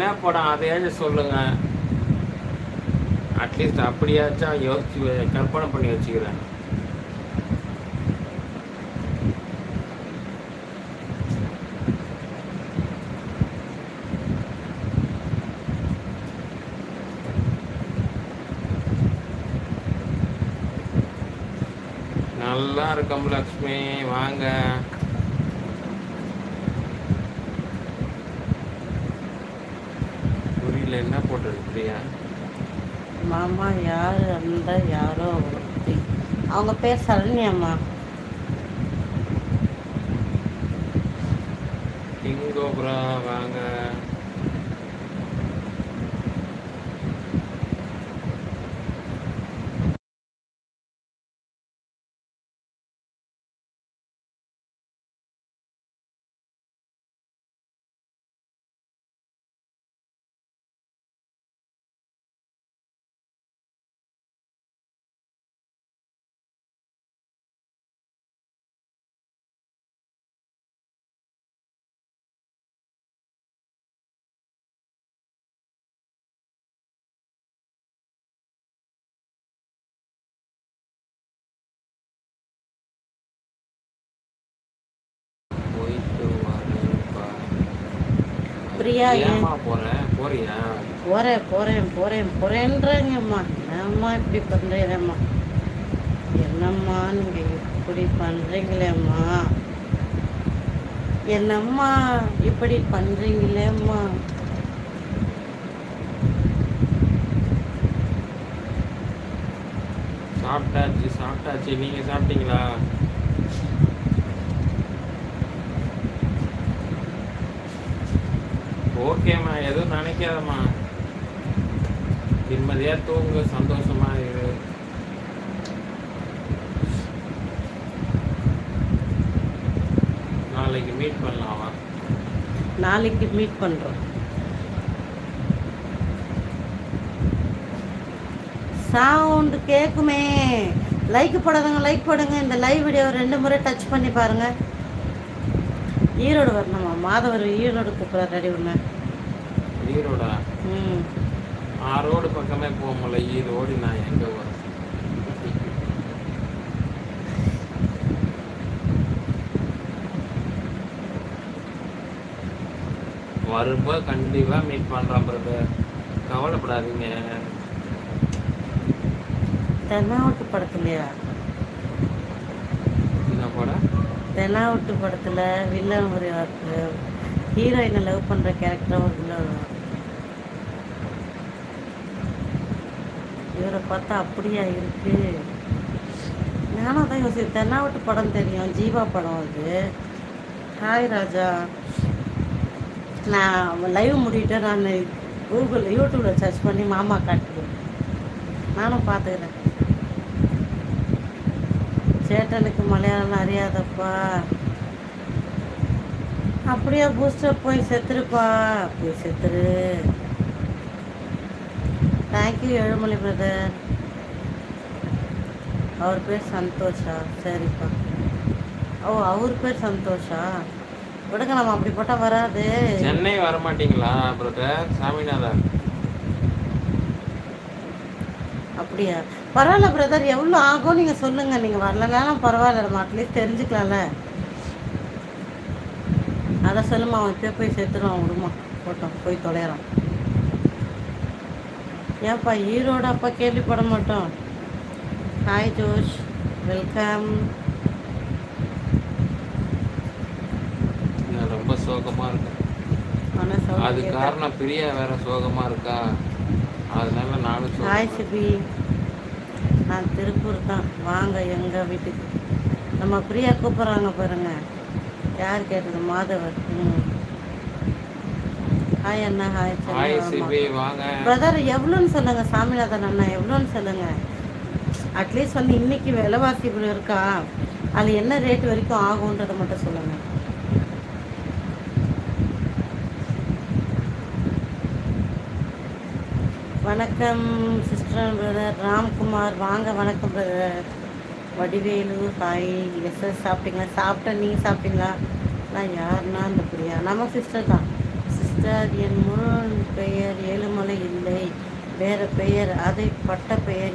என்ன படம்? அதையாச்சும் சொல்லுங்க. அட்லீஸ்ட் அப்படியாச்சும் யோசிச்சு கற்பனை பண்ணி வச்சுக்கிறேன். நல்லா இருக்கும் லக்ஷ்மி. வாங்க. என்ன பிரியா மாமா யார்? அந்த யாரோ ஒருத்தி அவங்க பேர் சரண்யாம்மா கிங்கோபுரா வாங்க போறியா? போறேன் போறேன் போறேன் போறேன்றேங்கம்மா. என்னம்மா இப்படி பண்றீங்கம்மா? என்னம்மா நீங்க இப்படி பண்றீங்களேம்மா? என்னம்மா இப்படி பண்றீங்களேம்மா? சாப்பிட்டாச்சு சாப்பிட்டாச்சு. நீங்க சாப்பிட்டீங்களா? ஓகேம்மா எதுவும் நினைக்காதம்மா. நிம்மதியாக தூங்கு சந்தோஷமா இரு. நாளைக்கு மீட் பண்ணலாமா? நாளைக்கு மீட் பண்ணுறோம் சவுண்டு கேட்குமே லைக் போடாதவங்க லைக் போடுங்க. இந்த லைவ் வீடியோ ரெண்டு முறை டச் பண்ணி பாருங்க. ஈரோடு வரணுமா? மாதவர் ஈரோடு கூப்பிட்றாரு ரெடி ஒன்று ஈரோடா ஆ ரோடு பக்கமே போக முடியல. ஈரோடு நான் எங்க வரேன் வரும்போது கண்டிப்பா மீட் பண்றேன் பிரதர் கவலைப்படாதீங்க. தென்னாவட்டு படத்துலையா என்ன போட தென்னாவட்டு படத்தில் வில்லன் ஒரு ஹீரோயினை லவ் பண்ணுற கேரக்டர் ஒரு வில்லன். இவரை பார்த்தா அப்படியா இருக்கு? நானும் தான் யோசிச்சு தென்னாவட்டு படம் தெரியும். ஜீவா படம் அது. ஹாய் ராஜா. நான் லைவ் முடிவிட்டு நான் கூகுள் யூடியூப்பில் சர்ச் பண்ணி மாமா காட்டுவேன் நானும் பார்த்துக்கிறேன். சேட்டனுக்கு மலையாளம் அறியாதப்பா. அப்படியே பூஸ்டர் போய் செத்துருப்பா. போய் செத்துரு. தேங்க்யூ ஏழுமலை பிரதர் அவர் பேர் சந்தோஷா சரிப்பா ஓ அவர் பேர் சந்தோஷா விடுங்க நம்ம அப்படி போட்டால் வராது. சென்னை வர மாட்டீங்களா பிரதர் சாமிநாதன். அப்படியா? பரவாயில்ல பிரதர் எவ்வளோ ஆகும் நீங்கள் சொல்லுங்கள் நீங்கள் வரலனாலும் பரவாயில்ல நம்ம அட்லீஸ்ட் தெரிஞ்சுக்கலாம்ல. அதை சொல்லுமா அவன் இப்போ போய் சேர்த்துருவான் விடுமா. போட்டோம் போய் தொலைகிறான் ஏன்ப்பா ஈரோடு அப்பா கேள்விப்பட மாட்டோம். ஹாய் ஜோஷ். வெல்கம் ரொம்ப சோகமா இருக்கேன். அது காரணம் பிரியா வேற சோகமா இருக்கா? அதனால நானும் ஹாய் சிபி. நான் திருப்பூர் தான். வாங்க எங்கள் வீட்டுக்கு. நம்ம பிரியா கூப்பிட்றாங்க பாருங்க. யார் கேட்டது? மாதவர். ம். ஹாய் அண்ணா. ஹாய் ஹாய் சிபி வாங்க. பிரதர் எவ்வளோன்னு சொல்லுங்க. சாமிநாதன் அண்ணா எவ்வளோன்னு சொல்லுங்க. அட்லீஸ்ட் வந்து இன்னைக்கு விலைவாசி இவ்வளோ இருக்கா? அது என்ன ரேட் வரைக்கும் ஆகுன்றதை மட்டும் சொல்லுங்க. வணக்கம் சிஸ்டர் பிரதர் ராம்குமார். வாங்க வணக்கம் பிரதர் வடிவேலு ஹாய் எஸ் சாப்பிட்டீங்களா? சாப்பிட்டேன். நீங்கள் சாப்பிட்டீங்களா? நான் யாருன்னா அந்த பிரியா? நம்ம சிஸ்டர் தான். சிஸ்டர் என் முழு பெயர் ஏழுமலை இல்லை. வேற பெயர் அதை பட்ட பெயர்